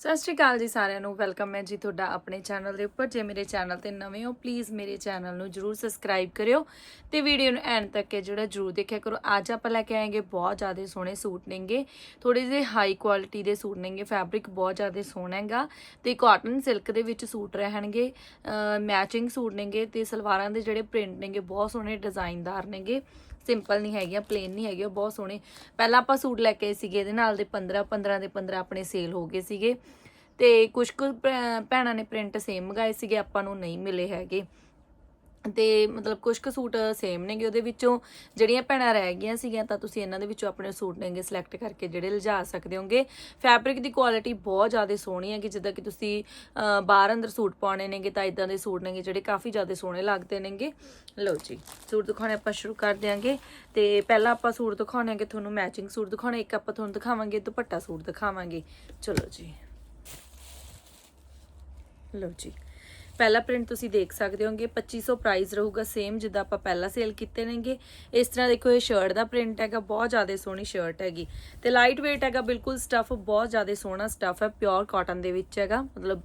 ਸਤਿ ਸ਼੍ਰੀ ਅਕਾਲ ਜੀ ਸਾਰਿਆਂ ਨੂੰ। ਵੈਲਕਮ ਹੈ ਜੀ ਤੁਹਾਡਾ ਆਪਣੇ ਚੈਨਲ ਦੇ ਉੱਪਰ। ਜੇ ਮੇਰੇ ਚੈਨਲ ਤੇ ਨਵੇਂ ਹੋ ਪਲੀਜ਼ ਮੇਰੇ ਚੈਨਲ ਨੂੰ ਜਰੂਰ ਸਬਸਕ੍ਰਾਈਬ ਕਰਿਓ ਤੇ ਵੀਡੀਓ ਨੂੰ ਐਂਡ ਤੱਕ ਹੈ ਜਿਹੜਾ ਜਰੂਰ ਦੇਖਿਆ ਕਰੋ। ਅੱਜ ਆਪਾਂ ਲੈ ਕੇ ਆਏਗੇ ਬਹੁਤ ਜ਼ਿਆਦਾ ਸੋਹਣੇ ਸੂਟ ਨੇਗੇ। ਥੋੜੇ ਜਿਹੇ ਹਾਈ ਕੁਆਲਿਟੀ ਦੇ ਸੂਟ ਨੇਗੇ। ਫੈਬਰਿਕ ਬਹੁਤ ਜ਼ਿਆਦਾ ਸੋਹਣਾ ਹੈਗਾ ਤੇ ਕਾਟਨ ਸਿਲਕ ਦੇ ਵਿੱਚ ਸੂਟ ਰਹਿਣਗੇ। ਮੈਚਿੰਗ ਸੂਟ ਨੇਗੇ ਤੇ ਸਲਵਾਰਾਂ ਦੇ ਜਿਹੜੇ ਪ੍ਰਿੰਟ ਨੇਗੇ ਬਹੁਤ ਸੋਹਣੇ ਡਿਜ਼ਾਈਨਦਾਰ ਨੇਗੇ। ਸਿੰਪਲ ਨਹੀਂ ਹੈਗੀਆਂ ਪਲੇਨ ਨਹੀਂ ਹੈਗੀਆਂ ਬਹੁਤ ਸੋਹਣੇ। ਪਹਿਲਾਂ ਆਪਾਂ ਸੂਟ ਲੈ ਕੇ ਆਏ ਸੀਗੇ, ਇਹਦੇ ਨਾਲ ਦੇ 15 15 ਦੇ 15 ਆਪਣੇ ਸੇਲ ਹੋ ਗਏ ਸੀਗੇ। ਤੇ ਕੁਝ ਕੁ ਭੈ- ਭੈਣਾਂ ਨੇ ਪ੍ਰਿੰਟ ਸੇਮ ਮੰਗਾਏ ਸੀਗੇ, ਆਪਾਂ ਨੂੰ ਨਹੀਂ ਮਿਲੇ ਹੈਗੇ। ਤੇ ਮਤਲਬ ਕੁਝ ਕੁ ਸੂਟ ਸੇਮ ਨੇਗੇ, ਉਹਦੇ ਵਿੱਚੋਂ ਜਿਹੜੀਆਂ ਭੈਣਾਂ ਰਹਿ ਗਈਆਂ ਸੀਗੀਆਂ, ਤਾਂ ਤੁਸੀਂ ਇਹਨਾਂ ਦੇ ਵਿੱਚੋਂ ਆਪਣੇ ਸੂਟ ਨੇਗੇ ਸਿਲੈਕਟ ਕਰਕੇ ਜਿਹੜੇ ਲਿਜਾ ਸਕਦੇ ਹੋਗੇ। ਫੈਬਰਿਕ ਦੀ ਕੁਆਲਿਟੀ ਬਹੁਤ ਜ਼ਿਆਦਾ ਸੋਹਣੀ ਹੈ ਕਿ ਜਿੱਦਾਂ ਕਿ ਤੁਸੀਂ ਬਾਹਰ ਅੰਦਰ ਸੂਟ ਪਾਉਣੇ ਨੇਗੇ, ਤਾਂ ਇਦਾਂ ਦੇ ਸੂਟ ਨੇਗੇ ਜਿਹੜੇ ਕਾਫੀ ਜ਼ਿਆਦਾ ਸੋਹਣੇ ਲੱਗਦੇ ਨੇਗੇ। ਲਓ ਜੀ, ਸੂਟ ਦਿਖਾਉਣੇ ਆਪਾਂ ਸ਼ੁਰੂ ਕਰ ਦਿਆਂਗੇ। ਤੇ ਪਹਿਲਾਂ ਆਪਾਂ ਸੂਟ ਦਿਖਾਉਣੇ ਕਿ ਤੁਹਾਨੂੰ ਮੈਚਿੰਗ ਸੂਟ ਦਿਖਾਉਣੇ, ਇੱਕ ਆਪਾਂ ਤੁਹਾਨੂੰ ਦਿਖਾਵਾਂਗੇ, ਦੁਪੱਟਾ ਸੂਟ ਦਿਖਾਵਾਂਗੇ। ਚਲੋ ਜੀ। ਲਓ ਜੀ। ਪਹਿਲਾ ਪ੍ਰਿੰਟ ਤੁਸੀਂ ਦੇਖ ਸਕਦੇ ਹੋਗੇ 2500 ਪ੍ਰਾਈਸ ਰਹੂਗਾ ਸੇਮ ਜਿੱਦਾਂ ਆਪਾਂ ਪਹਿਲਾਂ ਸੇਲ ਕੀਤੇ ਨੇਗੇ। ਇਸ ਤਰ੍ਹਾਂ ਦੇਖੋ ਇਹ ਸ਼ਰਟ ਦਾ ਪ੍ਰਿੰਟ ਹੈਗਾ, ਬਹੁਤ ਜ਼ਿਆਦਾ ਸੋਹਣੀ ਸ਼ਰਟ ਹੈਗੀ। ਤੇ ਲਾਈਟ weight ਹੈਗਾ, ਬਿਲਕੁਲ ਸਟਫ ਬਹੁਤ ਜ਼ਿਆਦਾ ਸੋਹਣਾ ਸਟਫ ਹੈ ਪਿਓਰ ਕਾਟਨ ਦੇ ਵਿੱਚ ਹੈਗਾ, ਮਤਲਬ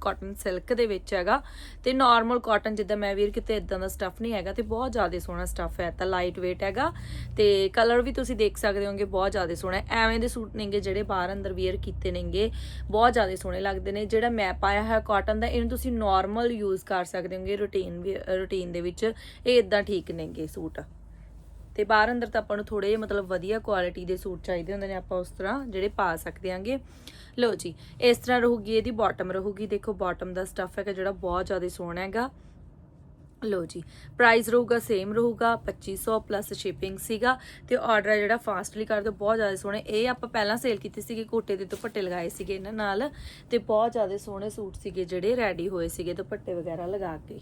ਕਾਟਨ ਸਿਲਕ ਦੇ ਵਿੱਚ ਹੈਗਾ। ਤੇ ਨਾਰਮਲ ਕਾਟਨ ਜਿੱਦਾਂ ਮੈਂ ਵੀਰ ਕਿਤੇ ਇਦਾਂ ਦਾ ਸਟਫ ਨਹੀਂ ਹੈਗਾ, ਤੇ ਬਹੁਤ ਜ਼ਿਆਦਾ ਸੋਹਣਾ ਸਟਫ ਹੈ, ਤਾਂ ਲਾਈਟ weight ਹੈਗਾ। ਤੇ ਕਲਰ ਵੀ ਤੁਸੀਂ ਦੇਖ ਸਕਦੇ ਹੋਗੇ, ਬਹੁਤ ਜ਼ਿਆਦਾ ਸੋਹਣਾ ਐਵੇਂ ਦੇ ਸੂਟ ਨੇਗੇ ਜਿਹੜੇ ਬਾਹਰ ਅੰਦਰ ਵੇਅਰ ਕੀਤੇ ਨੇਗੇ, ਬਹੁਤ ਜ਼ਿਆਦਾ ਸੋਹਣੇ ਲੱਗਦੇ ਨੇ। ਜਿਹੜਾ ਮੈਂ ਪਾਇਆ ਹੈ ਕਾਟਨ ਦਾ, ਇਹਨੂੰ ਤੁਸੀਂ ਨਾਰਮਲ ਯੂਜ਼ ਕਰ ਸਕਦੇ ਹੋਗੇ ਰੂਟੀਨ ਰੂਟੀਨ ਦੇ ਵਿੱਚ, ਇਹ ਇਦਾਂ ਠੀਕ ਨੇਗੇ ਸੂਟ। ਤੇ ਬਾਹਰ ਅੰਦਰ ਤਾਂ ਆਪਾਂ ਨੂੰ ਥੋੜੇ ਮਤਲਬ ਵਧੀਆ ਕੁਆਲਿਟੀ ਦੇ ਸੂਟ ਚਾਹੀਦੇ ਹੁੰਦੇ ਨੇ, ਆਪਾਂ ਉਸ ਤਰ੍ਹਾਂ ਜਿਹੜੇ ਪਾ ਸਕਦੇ ਆਂਗੇ ਲਓ ਜੀ, ਇਸ ਤਰ੍ਹਾਂ ਰਹੂਗੀ ਇਹਦੀ ਬਾਟਮ ਰਹੂਗੀ ਦੇਖੋ ਬਾਟਮ ਦਾ ਸਟੱਫ ਹੈਗਾ ਜਿਹੜਾ ਬਹੁਤ ਜ਼ਿਆਦਾ ਸੋਹਣਾ ਹੈਗਾ। ਲੋ ਜੀ ਪ੍ਰਾਈਸ ਰਹੂਗਾ ਸੇਮ ਰਹੂਗਾ 2500 ਪਲੱਸ ਸ਼ਿਪਿੰਗ ਸੀਗਾ ਤੇ ਆਰਡਰ ਹੈ ਜਿਹੜਾ ਫਾਸਟਲੀ ਕਰ ਦਿਓ ਬਹੁਤ ਜ਼ਿਆਦਾ ਸੋਹਣੇ, ਇਹ ਆਪਾਂ ਪਹਿਲਾਂ ਸੇਲ ਕੀਤੀ ਸੀਗੀ, ਕੋਟੇ ਦੇ ਦੁਪੱਟੇ ਲਗਾਏ ਸੀਗੇ ਇਹਨਾਂ ਨਾਲ ਤੇ ਬਹੁਤ ਜ਼ਿਆਦਾ ਸੋਹਣੇ ਸੂਟ ਸੀਗੇ ਜਿਹੜੇ ਰੈਡੀ ਹੋਏ ਸੀਗੇ ਦੁਪੱਟੇ ਵਗੈਰਾ ਲਗਾ ਕੇ।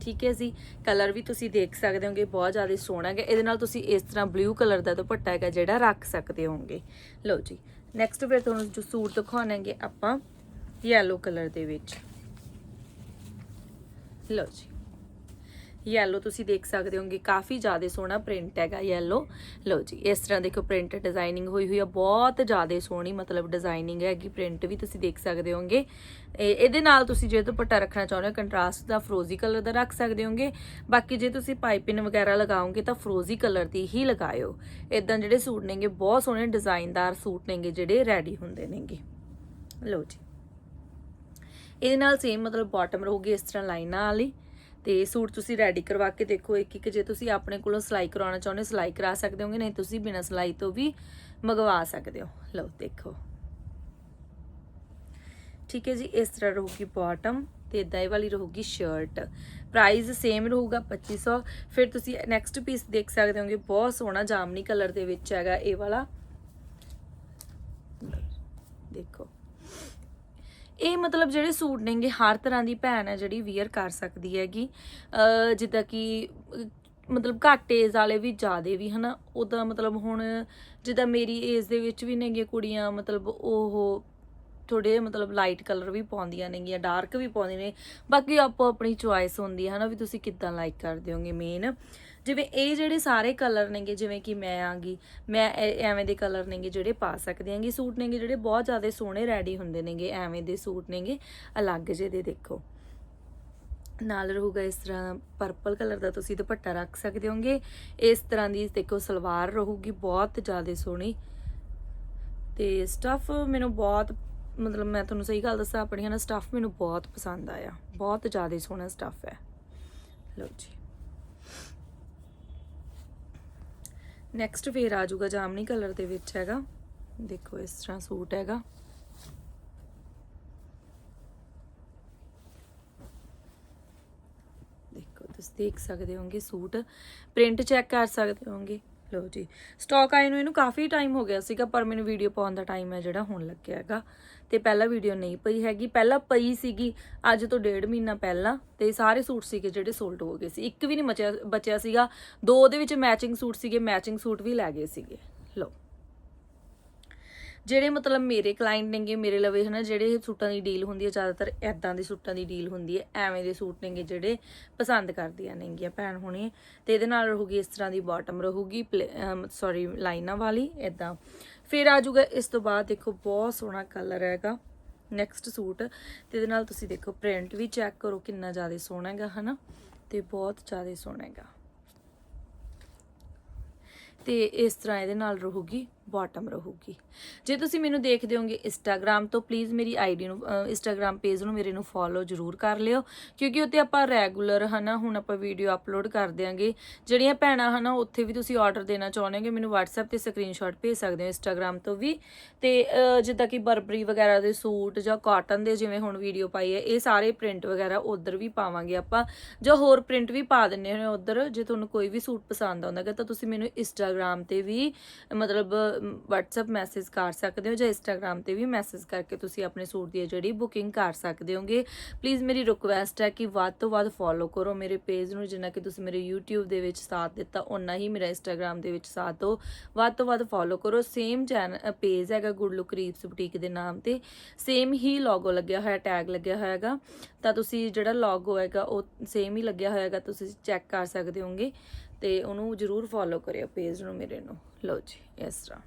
ਠੀਕ ਹੈ ਜੀ ਕਲਰ ਵੀ ਤੁਸੀਂ ਦੇਖ ਸਕਦੇ ਹੋਗੇ, ਬਹੁਤ ਜ਼ਿਆਦਾ ਸੋਹਣਾ ਹੈਗਾ, ਇਹਦੇ ਨਾਲ ਤੁਸੀਂ ਇਸ ਤਰ੍ਹਾਂ ਬਲੂ ਕਲਰ ਦਾ ਦੁਪੱਟਾ ਹੈਗਾ ਜਿਹੜਾ ਰੱਖ ਸਕਦੇ ਹੋਗੇ। ਲਓ ਜੀ ਨੈਕਸਟ ਫਿਰ ਤੁਹਾਨੂੰ ਜੋ ਸੂਟ ਦਿਖਾਉਣਾਂਗੇ ਆਪਾਂ ਯੈਲੋ ਕਲਰ ਦੇ ਵਿੱਚ। ਲਓ ਜੀ ਯੈਲੋ ਤੁਸੀਂ ਦੇਖ ਸਕਦੇ ਹੋਗੇ, ਕਾਫੀ ਜ਼ਿਆਦਾ ਸੋਹਣਾ ਪ੍ਰਿੰਟ ਹੈਗਾ ਯੈਲੋ ਲਓ ਜੀ, ਇਸ ਤਰ੍ਹਾਂ ਦੇਖੋ ਪ੍ਰਿੰਟ ਡਿਜ਼ਾਈਨਿੰਗ ਹੋਈ ਹੋਈ ਆ, ਬਹੁਤ ਜ਼ਿਆਦਾ ਸੋਹਣੀ ਮਤਲਬ ਡਿਜ਼ਾਈਨਿੰਗ ਹੈਗੀ ਪ੍ਰਿੰਟ ਵੀ ਤੁਸੀਂ ਦੇਖ ਸਕਦੇ ਹੋਗੇ। ਇਹਦੇ ਨਾਲ ਤੁਸੀਂ ਜੇ ਦੁਪੱਟਾ ਰੱਖਣਾ ਚਾਹੁੰਦੇ ਹੋ ਕੰਟਰਾਸਟ ਦਾ ਫਰੋਜ਼ੀ ਕਲਰ ਦਾ ਰੱਖ ਸਕਦੇ ਹੋਗੇ। ਬਾਕੀ ਜੇ ਤੁਸੀਂ ਪਾਈਪਿੰਗ ਵਗੈਰਾ ਲਗਾਓਗੇ ਤਾਂ ਫਰੋਜ਼ੀ ਕਲਰ ਦੀ ਹੀ ਲਗਾਇਓ। ਇਦਾਂ ਜਿਹੜੇ ਸੂਟ ਨੇਗੇ, ਬਹੁਤ ਸੋਹਣੇ ਡਿਜ਼ਾਈਨਦਾਰ ਸੂਟ ਨੇਗੇ ਜਿਹੜੇ ਰੈਡੀ ਹੁੰਦੇ ਨੇਗੇ। ਲਓ ਜੀ। ਇਹਦੇ ਨਾਲ ਸੇਮ ਮਤਲਬ ਬਾਟਮ ਰਹੂਗੀ ਇਸ ਤਰ੍ਹਾਂ ਲਾਈਨਾਂ ਵਾਲੀ। ਤੇ ਸੂਟ ਤੁਸੀਂ ਰੈਡੀ ਕਰਵਾ ਕੇ ਦੇਖੋ ਇੱਕ ਇੱਕ, ਜੇ ਤੁਸੀਂ ਆਪਣੇ ਕੋਲੋਂ ਸਿਲਾਈ ਕਰਾਉਣਾ ਚਾਹੁੰਦੇ ਹੋ, ਸਿਲਾਈ ਕਰਾ ਸਕਦੇ ਹੋਗੇ, ਨਹੀਂ ਤੁਸੀਂ ਬਿਨਾਂ ਸਿਲਾਈ ਤੋਂ ਵੀ ਮੰਗਵਾ ਸਕਦੇ ਹੋ। ਲਓ, ਦੇਖੋ। ਠੀਕ ਹੈ ਜੀ, ਇਸ ਤਰ੍ਹਾਂ ਰਹੂਗੀ ਬਾਟਮ ਤੇ ਇਦਾਂ ਇਹ ਵਾਲੀ ਰਹੂਗੀ ਸ਼ਰਟ ਪ੍ਰਾਈਸ ਸੇਮ ਰਹੂਗਾ 2500 ਫਿਰ ਤੁਸੀਂ ਨੈਕਸਟ ਪੀਸ ਦੇਖ ਸਕਦੇ ਹੋਗੇ, ਬਹੁਤ ਸੋਹਣਾ ਜਾਮਨੀ ਕਲਰ ਦੇ ਵਿੱਚ ਹੈਗਾ ਇਹ ਵਾਲਾ। ਦੇਖੋ। ਇਹ ਮਤਲਬ ਜਿਹੜੇ ਸੂਟ ਨੇਗੇ, ਹਰ ਤਰ੍ਹਾਂ ਦੀ ਭੈਣ ਹੈ ਜਿਹੜੀ ਵੀਅਰ ਕਰ ਸਕਦੀ ਹੈਗੀ। ਜਿੱਦਾਂ ਕਿ, ਮਤਲਬ ਘੱਟ ਏਜ ਵਾਲੇ ਵੀ ਜ਼ਿਆਦੇ ਵੀ, ਹਨਾ? ਉਹਦਾ ਮਤਲਬ ਹੁਣ ਜਿੱਦਾਂ ਮੇਰੀ ਏਜ ਦੇ ਵਿੱਚ ਵੀ ਨੇਗੇ ਕੁੜੀਆਂ, ਮਤਲਬ ਉਹ ਥੋੜੇ ਮਤਲਬ ਲਾਈਟ ਕਲਰ ਵੀ ਪਾਉਂਦੀਆਂ ਨੇਗੀਆਂ ਡਾਰਕ ਵੀ ਪਾਉਂਦੀਆਂ ਨੇ। ਬਾਕੀ ਆਪੋ ਆਪਣੀ ਚੁਆਇਸ ਹੁੰਦੀ ਹੈ ਹਨਾ ਵੀ ਤੁਸੀਂ ਕਿੱਦਾਂ ਲਾਈਕ ਕਰਦੇ ਹੋਗੇ ਮੇਨ ਜਿਵੇਂ ਇਹ ਜਿਹੜੇ ਸਾਰੇ ਕਲਰ ਨੇਗੇ, ਜਿਵੇਂ ਕਿ ਮੈਂ ਆਂਗੀ ਮੈਂ ਐ- ਐਵੇਂ ਦੇ ਕਲਰ ਨੇਗੇ ਜਿਹੜੇ ਪਾ ਸਕਦੇ ਆਂਗੀ ਸੂਟ ਨੇਗੇ ਜਿਹੜੇ ਬਹੁਤ ਜ਼ਿਆਦਾ ਸੋਹਣੇ ਰੈਡੀ ਹੁੰਦੇ ਨੇਗੇ, ਐਵੇਂ ਦੇ ਸੂਟ ਨੇਗੇ, ਅਲੱਗ ਜਿਹੇ ਦੇ ਦੇਖੋ। ਨਾਲ ਰਹੂਗਾ ਇਸ ਤਰ੍ਹਾਂ ਪਰਪਲ ਕਲਰ ਦਾ ਤੁਸੀਂ ਦੁਪੱਟਾ ਰੱਖ ਸਕਦੇ ਹੋਗੇ। ਇਸ ਤਰ੍ਹਾਂ ਦੀ ਦੇਖੋ ਸਲਵਾਰ ਰਹੂਗੀ, ਬਹੁਤ ਜ਼ਿਆਦਾ ਸੋਹਣੀ। ਤੇ ਸਟਫ ਮੈਨੂੰ ਬਹੁਤ ਮਤਲਬ ਮੈਂ ਤੁਹਾਨੂੰ ਸਹੀ ਗੱਲ ਦੱਸਾਂ ਆਪਣੀ ਨਾ ਸਟੱਫ ਮੈਨੂੰ ਬਹੁਤ ਪਸੰਦ ਆਇਆ। ਬਹੁਤ ਜ਼ਿਆਦਾ ਸੋਹਣਾ ਸਟੱਫ ਹੈ। ਲਓ ਜੀ। ਨੈਕਸਟ ਫੇਰ ਆ ਜਾਊਗਾ ਜਾਮਨੀ ਕਲਰ ਦੇ ਵਿੱਚ ਹੈਗਾ। ਦੇਖੋ ਇਸ ਤਰ੍ਹਾਂ ਸੂਟ ਹੈਗਾ। ਦੇਖੋ, ਤੁਸੀਂ ਦੇਖ ਸਕਦੇ ਹੋਗੇ ਸੂਟ। ਪ੍ਰਿੰਟ ਚੈੱਕ ਕਰ ਸਕਦੇ ਹੋਗੇ। ਲਓ ਜੀ। ਸਟਾਕ ਆਏ ਨੂੰ ਇਹਨੂੰ ਕਾਫੀ ਟਾਈਮ ਹੋ ਗਿਆ ਸੀਗਾ, ਪਰ ਮੈਨੂੰ ਵੀਡੀਓ ਪਾਉਣ ਦਾ ਟਾਈਮ ਹੈ ਜਿਹੜਾ ਹੁਣ ਲੱਗਿਆ ਹੈਗਾ। ਤੇ ਪਹਿਲਾਂ ਵੀਡੀਓ ਨਹੀਂ ਪਈ ਹੈਗੀ। ਪਹਿਲਾਂ ਪਈ ਸੀਗੀ ਅੱਜ ਤੋਂ ਡੇਢ ਮਹੀਨਾ ਪਹਿਲਾਂ ਤੇ ਸਾਰੇ ਸੂਟ ਸੀਗੇ ਜਿਹੜੇ ਸੋਲਡ ਹੋ ਗਏ ਸੀ। ਇੱਕ ਵੀ ਨਹੀਂ ਬਚਿਆ ਬਚਿਆ ਸੀਗਾ। ਦੋ ਦੇ ਵਿੱਚ ਮੈਚਿੰਗ ਸੂਟ ਸੀਗੇ ਮੈਚਿੰਗ ਸੂਟ ਵੀ ਲੈ ਗਏ ਸੀਗੇ। ਲਓ। ਜਿਹੜੇ ਮਤਲਬ ਮੇਰੇ ਕਲਾਇੰਟ ਨੇਗੇ, ਮੇਰੇ ਲਵੇ ਹਨਾ, ਜਿਹੜੇ ਸੂਟਾਂ ਦੀ ਡੀਲ ਹੁੰਦੀ ਹੈ ਜ਼ਿਆਦਾਤਰ ਐਦਾਂ ਦੇ ਸੂਟਾਂ ਦੀ ਡੀਲ ਹੁੰਦੀ ਹੈ ਐਵੇਂ ਦੇ ਸੂਟ ਨੇਗੇ ਜਿਹੜੇ ਪਸੰਦ ਕਰਦੀਆਂ ਨੇਗੀਆਂ ਭੈਣ ਹੋਣੀ। ਤੇ ਇਹਦੇ ਨਾਲ ਰਹੂਗੀ ਇਸ ਤਰ੍ਹਾਂ ਦੀ ਬਾਟਮ ਰਹੂਗੀ ਸੌਰੀ ਲਾਈਨਾਂ ਵਾਲੀ ਐਦਾਂ ਫਿਰ ਆ ਜਾਊਗਾ ਇਸ ਤੋਂ ਬਾਅਦ ਦੇਖੋ, ਬਹੁਤ ਸੋਹਣਾ ਕਲਰ ਹੈਗਾ ਨੈਕਸਟ ਸੂਟ। ਤੇ ਇਹਦੇ ਨਾਲ ਤੁਸੀਂ ਦੇਖੋ ਪ੍ਰਿੰਟ ਵੀ ਚੈੱਕ ਕਰੋ ਕਿੰਨਾ ਜ਼ਿਆਦਾ ਸੋਹਣਾ ਹੈਗਾ, ਹਨਾ। ਤੇ ਬਹੁਤ ਜ਼ਿਆਦਾ ਸੋਹਣਾ ਹੈਗਾ। ਤੇ ਇਸ ਤਰ੍ਹਾਂ ਇਹਦੇ ਨਾਲ ਰਹੂਗੀ ਬਾਟਮ ਰਹੂਗੀ। ਜੇ ਤੁਸੀਂ ਮੈਨੂੰ ਦੇਖਦੇ ਹੋਗੇ ਇੰਸਟਾਗ੍ਰam ਤੋਂ ਪਲੀਜ਼ ਮੇਰੀ ਆਈਡੀ ਨੂੰ ਇੰਸਟਾਗ੍ਰam ਪੇਜ ਨੂੰ ਮੇਰੇ ਨੂੰ ਫੋਲੋ ਜ਼ਰੂਰ ਕਰ ਲਿਓ, ਕਿਉਂਕਿ ਉੱਤੇ ਆਪਾਂ ਰੈਗੂਲਰ ਹਨਾ, ਹੁਣ ਆਪਾਂ ਵੀਡੀਓ ਅਪਲੋਡ ਕਰ ਦਿਆਂਗੇ। ਜਿਹੜੀਆਂ ਭੈਣਾਂ ਹਨਾ, ਉੱਥੇ ਵੀ ਤੁਸੀਂ ਆਰਡਰ ਦੇਣਾ ਚਾਹੁੰਦੇ ਹੋਗੇ ਮੈਨੂੰ WhatsApp ਤੇ ਸਕਰੀਨਸ਼ਾਟ ਭੇਜ ਸਕਦੇ ਹੋ ਇੰਸਟਾਗ੍ਰam ਤੋਂ ਵੀ। ਤੇ ਜਿੱਦਾਂ ਕਿ ਬਰਬਰੀ ਵਗੈਰਾ ਦੇ ਸੂਟ ਜਾਂ ਕਾਟਨ ਦੇ ਜਿਵੇਂ ਹੁਣ ਵੀਡੀਓ ਪਾਈ ਹੈ, ਇਹ ਸਾਰੇ ਪ੍ਰਿੰਟ ਵਗੈਰਾ ਉਧਰ ਵੀ ਪਾਵਾਂਗੇ ਆਪਾਂ। ਜਾਂ ਹੋਰ ਪ੍ਰਿੰਟ ਵੀ ਪਾ ਦਿੰਨੇ ਹਾਂ ਉਧਰ, ਜੇ ਤੁਹਾਨੂੰ ਕੋਈ ਵੀ ਸੂਟ ਪਸੰਦ ਆਉਂਦਾ ਹੈ ਤਾਂ ਤੁਸੀਂ ਮੈਨੂੰ ਇੰਸਟਾਗ੍ਰam ਤੇ ਵੀ ਮਤਲਬ WhatsApp ਮੈਸੇਜ ਕਰ ਸਕਦੇ ਹੋ ਜਾਂ ਇੰਸਟਾਗ੍ਰam ਤੇ ਵੀ ਮੈਸੇਜ ਕਰਕੇ ਤੁਸੀਂ ਆਪਣੇ ਸੂਟ ਦੀ ਜਿਹੜੀ ਬੁਕਿੰਗ ਕਰ ਸਕਦੇ ਹੋਗੇ। ਪਲੀਜ਼ ਮੇਰੀ ਰਿਕੁਐਸਟ ਹੈ ਕਿ ਵੱਧ ਤੋਂ ਵੱਧ ਫੋਲੋ ਕਰੋ ਮੇਰੇ ਪੇਜ ਨੂੰ, ਜਿੰਨਾ ਕਿ ਤੁਸੀਂ ਮੇਰੇ YouTube ਦੇ ਵਿੱਚ ਸਾਥ ਦਿੱਤਾ, ਓਨਾ ਹੀ ਮੇਰਾ Instagram ਦੇ ਵਿੱਚ ਸਾਥ ਦਿਓ। ਵੱਧ ਤੋਂ ਵੱਧ ਫੋਲੋ ਕਰੋ। ਸੇਮ ਚੈਨਲ ਪੇਜ ਹੈਗਾ ਗੁੱਡ ਲੁੱਕ ਰੀਪਸ ਬੁਟੀਕ ਦੇ ਨਾਮ ਤੇ। ਸੇਮ ਹੀ ਲੋਗੋ ਲੱਗਿਆ ਹੋਇਆ ਟੈਗ ਲੱਗਿਆ ਹੋਇਆ ਹੈਗਾ। ਤਾਂ ਤੁਸੀਂ ਜਿਹੜਾ ਲੋਗੋ ਹੈਗਾ, ਉਹ ਸੇਮ ਹੀ ਲੱਗਿਆ ਹੋਇਆ ਹੈਗਾ, ਤੁਸੀਂ ਚੈੱਕ ਕਰ ਸਕਦੇ ਹੋਗੇ। ਤੇ ਉਹਨੂੰ ਜਰੂਰ ਫੋਲੋ ਕਰਿਓ ਪੇਜ ਨੂੰ ਮੇਰੇ ਨੂੰ। ਲਓ ਜੀ, ਇਸ ਤਰ੍ਹਾਂ।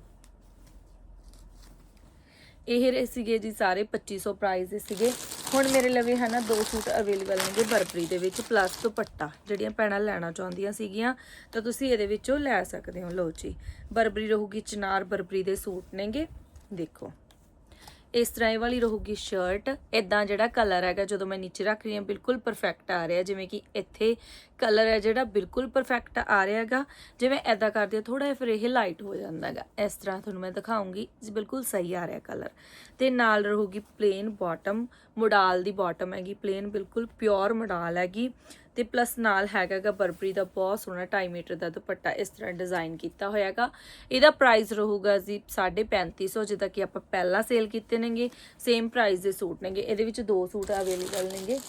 ਇਹ ਰਹੇ ਸੀਗੇ ਜੀ ਸਾਰੇ 2500 ਪ੍ਰਾਈਸ ਦੇ ਸੀਗੇ। ਹੁਣ ਮੇਰੇ ਲਵੇ ਹੈ ਨਾ ਦੋ ਸੂਟ ਅਵੇਲੇਬਲ ਨੇਗੇ ਬਰਬਰੀ ਦੇ ਵਿੱਚ ਪਲੱਸ ਦੁਪੱਟਾ, ਜਿਹੜੀਆਂ ਭੈਣਾਂ ਲੈਣਾ ਚਾਹੁੰਦੀਆਂ ਸੀਗੀਆਂ, ਤਾਂ ਤੁਸੀਂ ਇਹਦੇ ਵਿੱਚੋਂ ਲੈ ਸਕਦੇ ਹੋ। ਲਓ ਜੀ, ਬਰਬਰੀ ਰਹੂਗੀ ਚਨਾਰ ਬਰਬਰੀ ਦੇ ਸੂਟ ਨੇਗੇ। ਦੇਖੋ। ਇਸ ਤਰ੍ਹਾਂ ਇਹ ਵਾਲੀ ਰਹੂਗੀ ਸ਼ਰਟ ਇਦਾਂ ਜਿਹੜਾ ਕਲਰ ਹੈਗਾ, ਜਦੋਂ ਮੈਂ ਨੀਚੇ ਰੱਖ ਰਹੀ ਹਾਂ, ਬਿਲਕੁਲ ਪਰਫੈਕਟ ਆ ਰਿਹਾ। ਜਿਵੇਂ ਕਿ ਇੱਥੇ ਕਲਰ ਹੈ ਜਿਹੜਾ, ਬਿਲਕੁਲ ਪਰਫੈਕਟ ਆ ਰਿਹਾ ਹੈਗਾ। ਜਿਵੇਂ ਐਦਾਂ ਕਰਦੇ ਥੋੜਾ ਜਿਹਾ ਫਿਰ ਇਹ ਲਾਈਟ ਹੋ ਜਾਂਦਾ ਹੈਗਾ। ਇਸ ਤਰ੍ਹਾਂ ਤੁਹਾਨੂੰ ਮੈਂ ਦਿਖਾਉਂਗੀ ਜੀ ਬਿਲਕੁਲ ਸਹੀ ਆ ਰਿਹਾ ਕਲਰ ਤੇ ਨਾਲ ਰਹੂਗੀ ਪਲੇਨ ਬਾਟਮ ਮੋਡਾਲ ਦੀ ਬਾਟਮ ਹੈਗੀ ਪਲੇਨ ਬਿਲਕੁਲ ਪਿਓਰ ਮੋਡਾਲ ਹੈਗੀ। ਤੇ ਪਲੱਸ ਨਾਲ ਹੈਗਾਗਾ ਬਰਬਰੀ ਦਾ ਬਹੁਤ ਸੋਹਣਾ 2.5 ਮੀਟਰ ਦਾ ਦੁਪੱਟਾ ਇਸ ਤਰ੍ਹਾਂ ਡਿਜ਼ਾਈਨ ਕੀਤਾ ਹੋਇਆਗਾ ਇਹਦਾ ਪ੍ਰਾਈਸ ਰਹੂਗਾ ਜੀ 3550 ਜਿੱਦਾਂ ਕਿ ਆਪਾਂ ਪਹਿਲਾਂ ਸੇਲ ਕੀਤੇ ਨੇਗੇ ਸੇਮ ਪ੍ਰਾਈਸ ਦੇ ਸੂਟ ਨੇਗੇ। ਇਹਦੇ ਵਿੱਚ ਦੋ ਸੂਟ ਅਵੇਲੇਬਲ ਨੇਗੇ।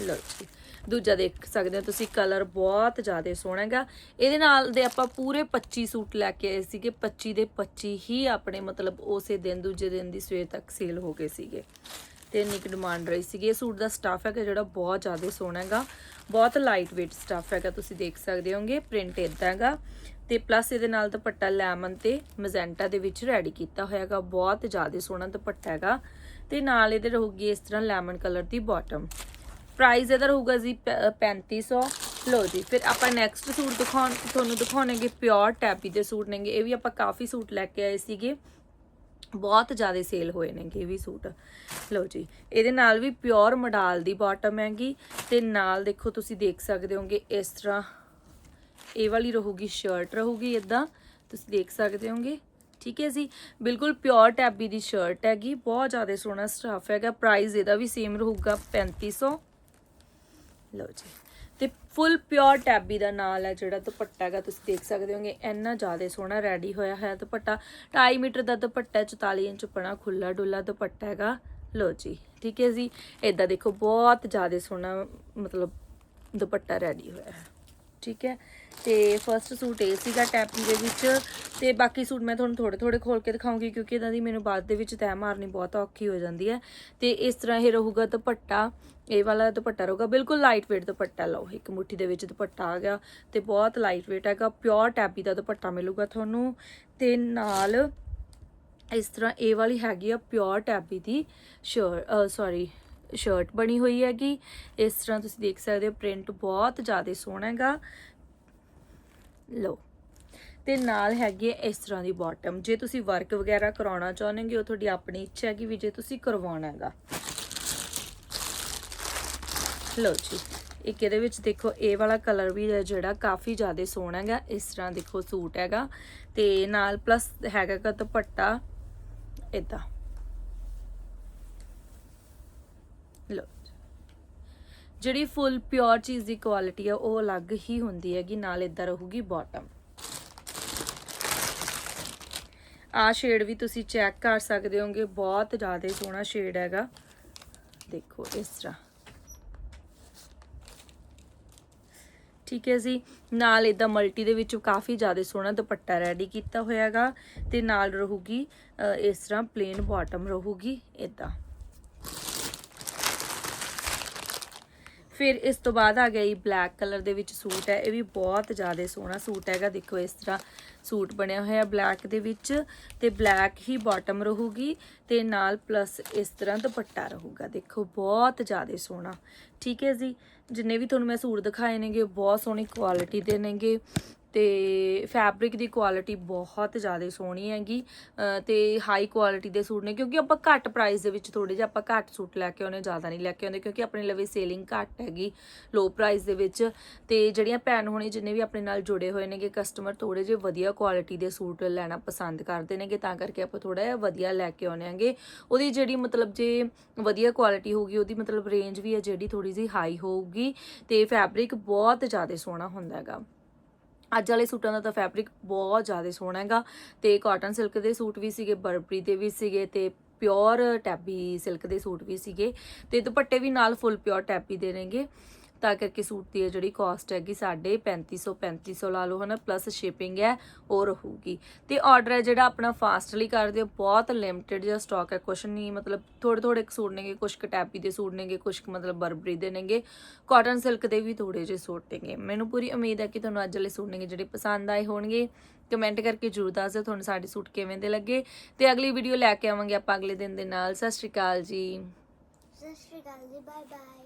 ਲਓ ਜੀ, ਦੂਜਾ ਦੇਖ ਸਕਦੇ ਹੋ ਤੁਸੀਂ ਕਲਰ ਬਹੁਤ ਜ਼ਿਆਦਾ ਸੋਹਣਾ ਹੈਗਾ। ਇਹਦੇ ਨਾਲ ਦੇ ਆਪਾਂ ਪੂਰੇ 25 ਸੂਟ ਲੈ ਕੇ ਆਏ ਸੀਗੇ। 25 ਦੇ 25 ਹੀ ਆਪਣੇ ਮਤਲਬ ਉਸੇ ਦਿਨ, ਦੂਜੇ ਦਿਨ ਦੀ ਸਵੇਰ ਤੱਕ ਸੇਲ ਹੋ ਗਏ ਸੀਗੇ। ਤੇ ਇੰਨੀ ਕੁ ਡਿਮਾਂਡ ਰਹੀ ਸੀਗੀ। ਇਹ ਸੂਟ ਦਾ ਸਟਾਫ ਹੈਗਾ ਜਿਹੜਾ ਬਹੁਤ ਜ਼ਿਆਦਾ ਸੋਹਣਾ ਹੈਗਾ। ਬਹੁਤ ਲਾਈਟ weight ਸਟਾਫ ਹੈਗਾ, ਤੁਸੀਂ ਦੇਖ ਸਕਦੇ ਹੋਗੇ ਪ੍ਰਿੰਟ ਇਦਾਂ ਹੈਗਾ। ਤੇ ਪਲੱਸ ਇਹਦੇ ਨਾਲ ਦੁਪੱਟਾ ਲੈਮਨ ਤੇ ਮਜੈਂਟਾ ਦੇ ਵਿੱਚ ਰੈਡੀ ਕੀਤਾ ਹੋਇਆ ਹੈਗਾ। ਬਹੁਤ ਜ਼ਿਆਦਾ ਸੋਹਣਾ ਦੁਪੱਟਾ ਹੈਗਾ। ਤੇ ਨਾਲ ਇਹਦੇ ਰਹੂਗੀ ਇਸ ਤਰ੍ਹਾਂ ਲੈਮਨ ਕਲਰ ਦੀ ਬਾਟਮ ਪ੍ਰਾਈਸ ਇਹਦਾ ਰਹੂਗਾ ਜੀ ਪ- 3500 ਲੋ ਜੀ, ਫਿਰ ਆਪਾਂ ਨੈਕਸਟ ਸੂਟ ਦਿਖਾਉਣ, ਤੁਹਾਨੂੰ ਦਿਖਾਉਣਗੇ ਪਿਓਰ ਟੈਪੀ ਦੇ ਸੂਟ ਨੇਗੇ। ਇਹ ਵੀ ਆਪਾਂ ਕਾਫੀ ਸੂਟ ਲੈ ਕੇ ਆਏ ਸੀਗੇ। ਬਹੁਤ ਜ਼ਿਆਦਾ ਸੇਲ ਹੋਏ ਨੇਗੇ ਵੀ ਸੂਟ। ਲਓ ਜੀ, ਇਹਦੇ ਨਾਲ ਵੀ ਪਿਓਰ ਮਡਾਲ ਦੀ ਬਾਟਮ ਹੈਗੀ ਤੇ ਨਾਲ ਦੇਖੋ ਤੁਸੀਂ ਦੇਖ ਸਕਦੇ ਹੋਗੇ ਇਸ ਤਰ੍ਹਾਂ ਇਹ ਵਾਲੀ ਰਹੂਗੀ ਸ਼ਰਟ ਰਹੂਗੀ ਇਦਾਂ ਤੁਸੀਂ ਦੇਖ ਸਕਦੇ ਹੋਗੇ, ਠੀਕ ਹੈ ਜੀ? ਬਿਲਕੁਲ ਪਿਓਰ ਟੈਬੀ ਦੀ ਸ਼ਰਟ ਹੈਗੀ, ਬਹੁਤ ਜ਼ਿਆਦਾ ਸੋਹਣਾ ਸਟਾਫ ਹੈਗਾ। ਪ੍ਰਾਈਸ ਇਹਦਾ ਵੀ ਸੇਮ ਰਹੂਗਾ 3500 ਲਓ ਜੀ। ਫੁੱਲ ਪਿਓਰ ਟੈਬੀ ਦਾ ਨਾਲ ਹੈ ਜਿਹੜਾ ਦੁਪੱਟਾ ਹੈਗਾ ਤੁਸੀਂ ਦੇਖ ਸਕਦੇ ਹੋਗੇ ਇੰਨਾ ਜ਼ਿਆਦਾ ਸੋਹਣਾ ਰੈਡੀ ਹੋਇਆ ਹੈ ਦੁਪੱਟਾ। 2.5 ਮੀਟਰ ਦਾ ਦੁਪੱਟਾ ਹੈ, 44 ਇੰਚ ਪਣਾ ਖੁੱਲਾ ਡੁੱਲਾ ਦੁਪੱਟਾ ਹੈਗਾ। ਲਓ ਜੀ ਠੀਕ ਹੈ ਜੀ। ਇਦਾਂ ਦੇਖੋ ਬਹੁਤ ਜ਼ਿਆਦਾ ਸੋਹਣਾ ਮਤਲਬ ਦੁਪੱਟਾ ਰੈਡੀ ਹੋਇਆ ਹੈ। ਠੀਕ ਹੈ? ਤੇ ਫਰਸਟ ਸੂਟ ਇਹ ਸੀਗਾ ਟੈਪੀ ਦੇ ਵਿੱਚ ਤੇ ਬਾਕੀ ਸੂਟ ਮੈਂ ਤੁਹਾਨੂੰ ਥੋੜੇ ਥੋੜੇ ਖੋਲ ਕੇ ਦਿਖਾਉਂਗੀ ਕਿਉਂਕਿ ਇਹਨਾਂ ਦੀ ਮੈਨੂੰ ਬਾਅਦ ਦੇ ਵਿੱਚ ਤੈਅ ਮਾਰਨੀ ਬਹੁਤ ਔਖੀ ਹੋ ਜਾਂਦੀ ਹੈ। ਤੇ ਇਸ ਤਰ੍ਹਾਂ ਇਹ ਰਹੂਗਾ ਦੁਪੱਟਾ, ਇਹ ਵਾਲਾ ਦੁਪੱਟਾ ਰਹੂਗਾ, ਬਿਲਕੁਲ ਲਾਈਟ weight ਦੁਪੱਟਾ ਲਓ। ਇੱਕ ਮੁੱਠੀ ਦੇ ਵਿੱਚ ਦੁਪੱਟਾ ਆ ਗਿਆ ਤੇ ਬਹੁਤ ਲਾਈਟ weight ਹੈਗਾ ਪਿਓਰ ਟੈਪੀ ਦਾ ਦੁਪੱਟਾ ਮਿਲੂਗਾ ਤੁਹਾਨੂੰ। ਤੇ ਨਾਲ ਇਸ ਤਰ੍ਹਾਂ ਇਹ ਵਾਲੀ ਹੈਗੀ ਆ ਪਿਓਰ ਟੈਬੀ ਦੀ ਸ਼ਰਟ ਸੌਰੀ ਸ਼ਰਟ ਬਣੀ ਹੋਈ ਹੈਗੀ। ਇਸ ਤਰ੍ਹਾਂ ਤੁਸੀਂ ਦੇਖ ਸਕਦੇ ਹੋ ਪ੍ਰਿੰਟ ਬਹੁਤ ਜ਼ਿਆਦਾ ਸੋਹਣਾ ਹੈਗਾ। ਲਓ। ਤੇ ਨਾਲ ਹੈਗੀ ਹੈ ਇਸ ਤਰ੍ਹਾਂ ਦੀ ਬਾਟਮ ਜੇ ਤੁਸੀਂ ਵਰਕ ਵਗੈਰਾ ਕਰਾਉਣਾ ਚਾਹੁੰਦੇ ਹੋ, ਉਹ ਤੁਹਾਡੀ ਆਪਣੀ ਇੱਛਾ ਹੈਗੀ ਵੀ ਜੇ ਤੁਸੀਂ ਕਰਵਾਉਣਾ ਹੈਗਾ। ਲਓ ਜੀ। ਇੱਕ ਇਹਦੇ ਵਿੱਚ ਦੇਖੋ, ਇਹ ਵਾਲਾ ਕਲਰ ਵੀ ਹੈ ਜਿਹੜਾ ਕਾਫੀ ਜ਼ਿਆਦਾ ਸੋਹਣਾ ਹੈਗਾ। ਇਸ ਤਰ੍ਹਾਂ ਦੇਖੋ ਸੂਟ ਹੈਗਾ। ਤੇ ਨਾਲ ਪਲੱਸ ਹੈਗਾ ਦੁਪੱਟਾ। ਇਦਾਂ ਲਓ ਜਿਹੜੀ ਫੁੱਲ ਪਿਓਰ ਚੀਜ਼ ਦੀ ਕੁਆਲਿਟੀ ਆ, ਉਹ ਅਲੱਗ ਹੀ ਹੁੰਦੀ ਹੈਗੀ, ਨਾਲ ਇਦਾਂ ਰਹੂਗੀ ਬਾਟਮ ਆ ਸ਼ੇਡ ਵੀ ਤੁਸੀਂ ਚੈੱਕ ਕਰ ਸਕਦੇ ਹੋਗੇ, ਬਹੁਤ ਜ਼ਿਆਦਾ ਸੋਹਣਾ ਸ਼ੇਡ ਹੈਗਾ। ਦੇਖੋ ਇਸ ਤਰ੍ਹਾਂ। ਠੀਕ ਹੈ ਜੀ, ਨਾਲ ਇਦਾਂ ਮਲਟੀ ਦੇ ਵਿੱਚ ਕਾਫੀ ਜ਼ਿਆਦਾ ਸੋਹਣਾ ਦੁਪੱਟਾ ਰੈਡੀ ਕੀਤਾ ਹੋਇਆ ਹੈਗਾ, ਤੇ ਨਾਲ ਰਹੂਗੀ ਇਸ ਤਰ੍ਹਾਂ ਪਲੇਨ ਬਾਟਮ ਰਹੂਗੀ ਇਦਾਂ ਫਿਰ ਇਸ ਤੋਂ ਬਾਅਦ ਆ ਗਿਆ ਇਹ ਬਲੈਕ ਕਲਰ ਦੇ ਵਿੱਚ ਸੂਟ ਹੈ, ਇਹ ਵੀ ਬਹੁਤ ਜ਼ਿਆਦਾ ਸੋਹਣਾ ਸੂਟ ਹੈਗਾ, ਦੇਖੋ ਇਸ ਤਰ੍ਹਾਂ ਸੂਟ ਬਣਿਆ ਹੋਇਆ ਬਲੈਕ ਦੇ ਵਿੱਚ ਤੇ ਬਲੈਕ ਹੀ ਬਾਟਮ ਰਹੂਗੀ ਤੇ ਨਾਲ ਪਲੱਸ ਇਸ ਤਰ੍ਹਾਂ ਦੁਪੱਟਾ ਰਹੂਗਾ, ਦੇਖੋ ਬਹੁਤ ਜ਼ਿਆਦਾ ਸੋਹਣਾ। ਠੀਕ ਹੈ ਜੀ, ਜਿੰਨੇ ਵੀ ਤੁਹਾਨੂੰ ਮੈਂ ਸੂਟ ਦਿਖਾਏ ਨੇਗੇ, ਉਹ ਬਹੁਤ ਸੋਹਣੀ ਕੁਆਲਿਟੀ ਦੇ ਨੇਗੇ। ਤੇ ਫੈਬਰਿਕ ਦੀ ਕੁਆਲਿਟੀ ਬਹੁਤ ਜ਼ਿਆਦਾ ਸੋਹਣੀ ਹੈਗੀ, ਅਹ, ਤੇ ਹਾਈ ਕੁਆਲਿਟੀ ਦੇ ਸੂਟ ਨੇ, ਕਿਉਂਕਿ ਆਪਾਂ ਘੱਟ ਪ੍ਰਾਈਸ ਦੇ ਵਿੱਚ ਥੋੜੇ ਜਿਹਾ ਆਪਾਂ ਘੱਟ ਸੂਟ ਲੈ ਕੇ ਆਉਨੇ ਜ਼ਿਆਦਾ ਨਹੀਂ ਲੈ ਕੇ ਆਉਂਦੇ, ਕਿਉਂਕਿ ਆਪਣੇ ਲਵੇ ਸੇਲਿੰਗ ਘੱਟ ਹੈਗੀ ਲੋ ਪ੍ਰਾਈਸ ਦੇ ਵਿੱਚ, ਤੇ ਜਿਹੜੀਆਂ ਭੈਣ ਹੋਣੀ ਜਿੰਨੇ ਵੀ ਆਪਣੇ ਨਾਲ ਜੁੜੇ ਹੋਏ ਨੇਗੇ ਕਸਟਮਰ ਥੋੜੇ ਜਿਹੇ ਵਧੀਆ ਕੁਆਲਿਟੀ ਦੇ ਸੂਟ ਲੈਣਾ ਪਸੰਦ ਕਰਦੇ ਨੇਗੇ, ਤਾਂ ਕਰਕੇ ਆਪਾਂ ਥੋੜਾ ਜਿਹਾ ਵਧੀਆ ਲੈ ਕੇ ਆਉਨੇ ਆਂਗੇ ਉਹਦੀ ਜਿਹੜੀ ਮਤਲਬ ਜੇ ਵਧੀਆ ਕੁਆਲਿਟੀ ਹੋਊਗੀ, ਉਹਦੀ ਮਤਲਬ ਰੇਂਜ ਵੀ ਹੈ ਜਿਹੜੀ ਥੋੜੀ ਜਿਹੀ ਹਾਈ ਹੋਊਗੀ, ਤੇ ਫੈਬਰਿਕ ਬਹੁਤ ਜ਼ਿਆਦਾ ਸੋਹਣਾ ਹੁੰਦਾ ਹੈਗਾ। ਅੱਜ ਵਾਲੇ ਸੂਟਾਂ ਦਾ ਤਾਂ ਫੈਬਰਿਕ ਬਹੁਤ ਜ਼ਿਆਦਾ ਸੋਹਣਾ ਹੈਗਾ ਤੇ ਕਾਟਨ ਸਿਲਕ ਦੇ ਸੂਟ ਵੀ ਸੀਗੇ, ਬਰਬਰੀ ਦੇ ਵੀ ਸੀਗੇ ਤੇ ਪਿਓਰ ਟੈਬੀ ਸਿਲਕ ਦੇ ਸੂਟ ਵੀ ਸੀਗੇ ਤੇ ਦੁਪੱਟੇ ਵੀ ਨਾਲ ਫੁੱਲ ਪਿਓਰ ਟੈਬੀ ਦੇ ਨੇਗੇ। ਤਾਂ ਕਰਕੇ ਸੂਟ ਦੀ ਜਿਹੜੀ ਕਾਸਟ ਹੈਗੀ ਸਾਡੇ 3500 3500 ਲਾ ਲਓ, ਹਨਾ ਪਲੱਸ ਸ਼ਿਪਿੰਗ ਹੈ, ਉਹ ਰਹੂਗੀ। ਤੇ ਆਰਡਰ ਹੈ ਜਿਹੜਾ ਆਪਣਾ ਫਾਸਟਲੀ ਕਰ ਦਿਓ ਬਹੁਤ ਲਿਮਟਿਡ ਜਿਹਾ ਸਟਾਕ ਹੈ, ਕੁਛ ਨਹੀਂ, ਮਤਲਬ ਥੋੜੇ ਥੋੜੇ ਸੂਟ ਨੇਗੇ, ਕੁਛ ਕਟੈਪੀ ਦੇ ਸੂਟ ਨੇਗੇ, ਕੁਛ ਕੁ ਮਤਲਬ ਬਰਬਰੀ ਦੇ ਨੇਗੇ ਕਾਟਨ ਸਿਲਕ ਦੇ ਵੀ ਥੋੜੇ ਜਿਹੇ ਸੂਟ ਨੇਗੇ। ਮੈਨੂੰ ਪੂਰੀ ਉਮੀਦ ਹੈ ਕਿ ਤੁਹਾਨੂੰ ਅੱਜ ਵਾਲੇ ਸੂਟ ਨੇਗੇ ਜਿਹੜੇ ਪਸੰਦ ਆਏ ਹੋਣਗੇ। ਕਮੈਂਟ ਕਰਕੇ ਜਰੂਰ ਦੱਸ ਦਿਓ ਤੁਹਾਨੂੰ ਸਾਡੇ ਸੂਟ ਕਿਵੇਂ ਦੇ ਲੱਗੇ। ਤੇ ਅਗਲੀ ਵੀਡੀਓ ਲੈ ਕੇ ਆਵਾਂਗੇ ਆਪਾਂ ਅਗਲੇ ਦਿਨ ਦੇ ਨਾਲ। ਸਤਿ ਸ਼੍ਰੀ ਅਕਾਲ ਜੀ। ਸਤਿ ਸ਼੍ਰੀ ਅਕਾਲ ਜੀ ਬਾਏ ਬਾਏ